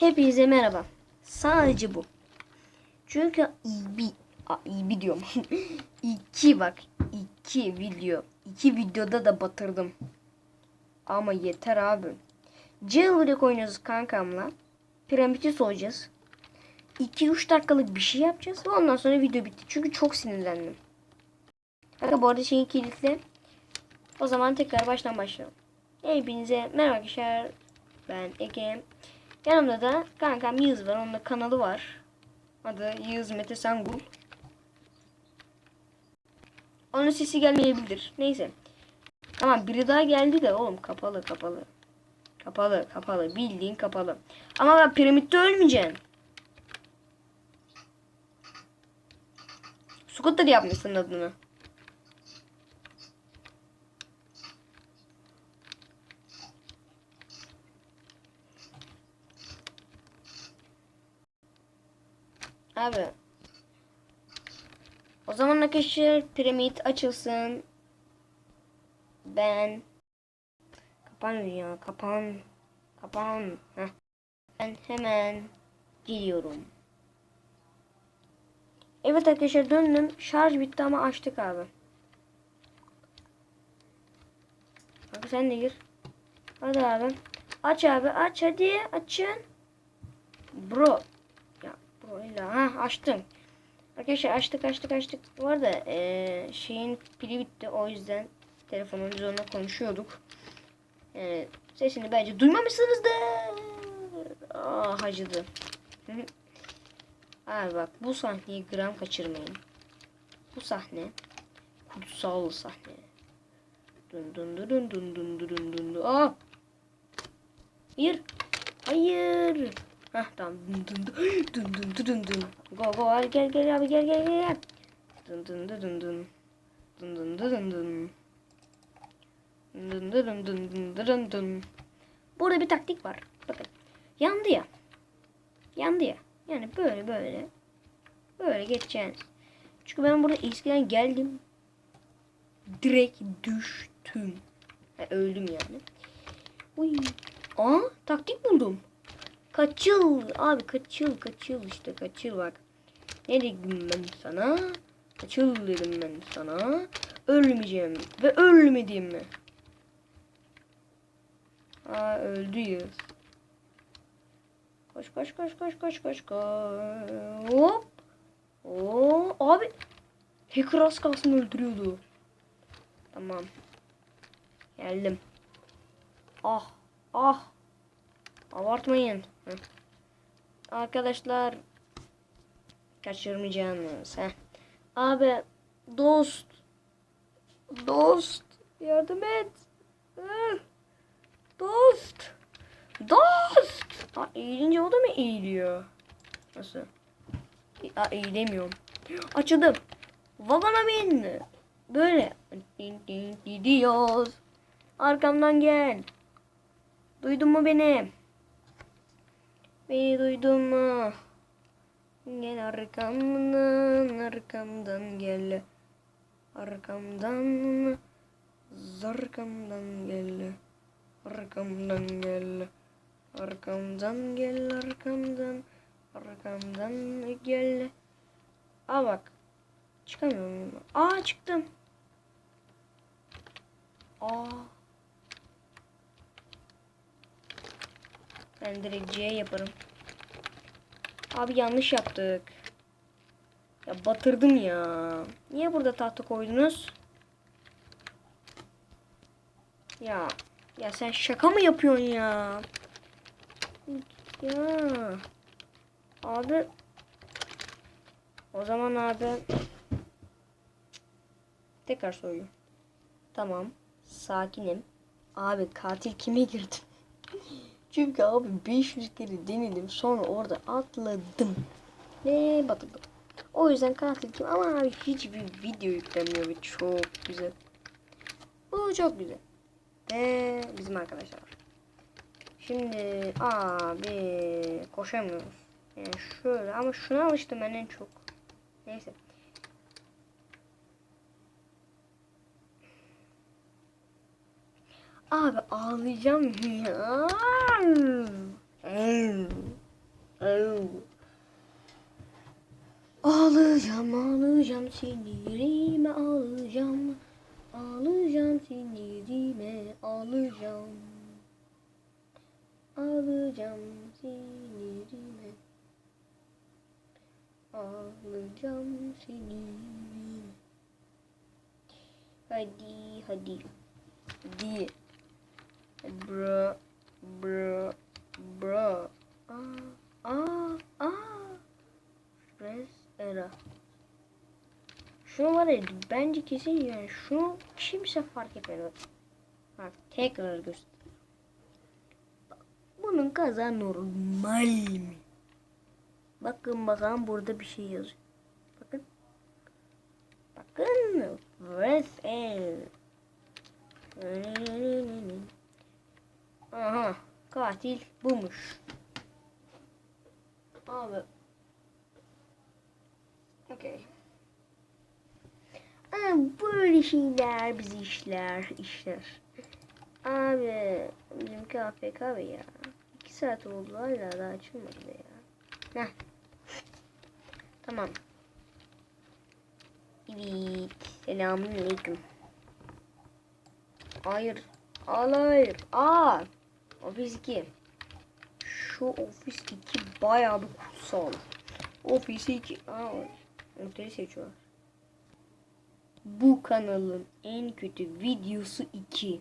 Hepinize merhaba. Sadece bu. Çünkü bir iyi bir diyorum. iki bak. iki video. iki videoda da batırdım. Ama yeter abi. Jailbreak oynuyoruz kankamla. Piramidi soyacağız. 2-3 dakikalık bir şey yapacağız. Ve ondan sonra video bitti. Çünkü çok sinirlendim. Kanka bu arada şeyin kilitli. O zaman tekrar baştan başlayalım. Hepinize merhaba arkadaşlar. Ben Ege. Yanımda da kankam Yağız var. Onun da kanalı var. Adı Yağız Mete Sangul. Onun sesi gelmeyebilir. Neyse. Tamam biri daha geldi de oğlum kapalı kapalı. Kapalı kapalı. Bildiğin kapalı. Ama ben piramitte ölmeyeceğim. Scooter yapmışsın adını. Abi. O zaman arkadaşlar piramit açılsın. Ben kapan ya kapan kapan. Heh. Ben hemen geliyorum. Evet arkadaşlar döndüm. Şarj bitti ama açtık abi. Bak sen de gir. Hadi abi. Aç abi aç hadi açın. Bro. İlla ha açtım. Arkadaşlar açtık açtık açtık. Bu arada eee, şeyin pili bitti o yüzden telefonun onunla konuşuyorduk. Eee, sesini bence duymamışsınızdır. Ah acıdı. Abi bak bu sahneyi gram kaçırmayın. Bu sahne kutsal sahne. Dun dun dun dun dun dun dun dun dun. Aa! Hayır. Hayır. Hah tamam. Dın dın dın dın dın dın dın. Go go abi gel gel abi gel gel gel. Dın dın dın dın dın. Dın dın dın dın. Dın dın dın dın dın. Burada bir taktik var. Bakın. Yandı ya. Yandı ya. Yani böyle böyle. Böyle geçeceğiniz. Çünkü ben burada eskiden geldim. Direkt düştüm. Yani öldüm yani. Uy. Aa taktik buldum. Kaçıl. Abi kaçıl kaçıl işte kaçıl bak. Ne dedim ben sana? Kaçıl dedim ben sana. Ölmeyeceğim. Ve ölmedim mi? Aa öldüyüz. Koş koş koş koş koş koş koş. Hop. Oo abi. Hacker az kalsın öldürüyordu. Tamam. Geldim. Ah. Ah. Abartmayın. Arkadaşlar. Kaçırmayacaksınız. Heh. Abi. Dost. Dost. Yardım et. Dost. Dost. Aa, eğilince o da mı eğiliyor? Nasıl? Aa, eğilemiyorum. Açıldım. Vagona bin. Böyle. Gidiyoruz. Arkamdan gel. Duydun mu beni? Beni duydun mu? Gel arkamdan, arkamdan gel. Arkamdan, zarkamdan gel. Arkamdan gel. Arkamdan gel, arkamdan. Arkamdan gel. Aa bak. Çıkamıyorum. Aa çıktım. Aa. Ben direkt C yaparım. Abi yanlış yaptık. Ya batırdım ya. Niye burada tahta koydunuz? Ya. Ya sen şaka mı yapıyorsun ya? Ya. Abi. O zaman abi. Tekrar soruyorum. Tamam. Sakinim. Abi katil kime girdi? Çünkü abi 500 kere denedim. Sonra orada atladım. Ve batırdım. O yüzden katil kim? Ama abi hiçbir video yüklemiyor ve çok güzel. Bu çok güzel. Ve bizim arkadaşlar. Şimdi abi koşamıyoruz. Yani şöyle ama şuna alıştım ben en çok. Neyse. Abi ağlayacağım ya. Ağlayacağım ağlayacağım sinirime ağlayacağım. Ağlayacağım sinirime ağlayacağım. Ağlayacağım sinirime. Ağlayacağım sinirime. Hadi hadi. Hadi. Bro, bro, bro. Aa, aa, aa. Res era. Şunu var ya bence kesin yani şunu kimse fark etmedi. Bak tekrar göster. Bak, bunun kaza normal mi? Bakın bakalım burada bir şey yazıyor. Bakın. Bakın. Res el. Katil bulmuş. Abi. Okey. Aa, böyle şeyler bizi işler, işler. Abi, bizimki AFK be ya. İki saat oldu hala daha açılmadı ya. Heh. Tamam. Evet. Selamünaleyküm. Hayır. Hayır. Aa. Ofis 2. Şu ofis 2 bayağı bir kutsal. Ofis 2. Aa. Noteri seçiyorlar. Bu kanalın en kötü videosu 2.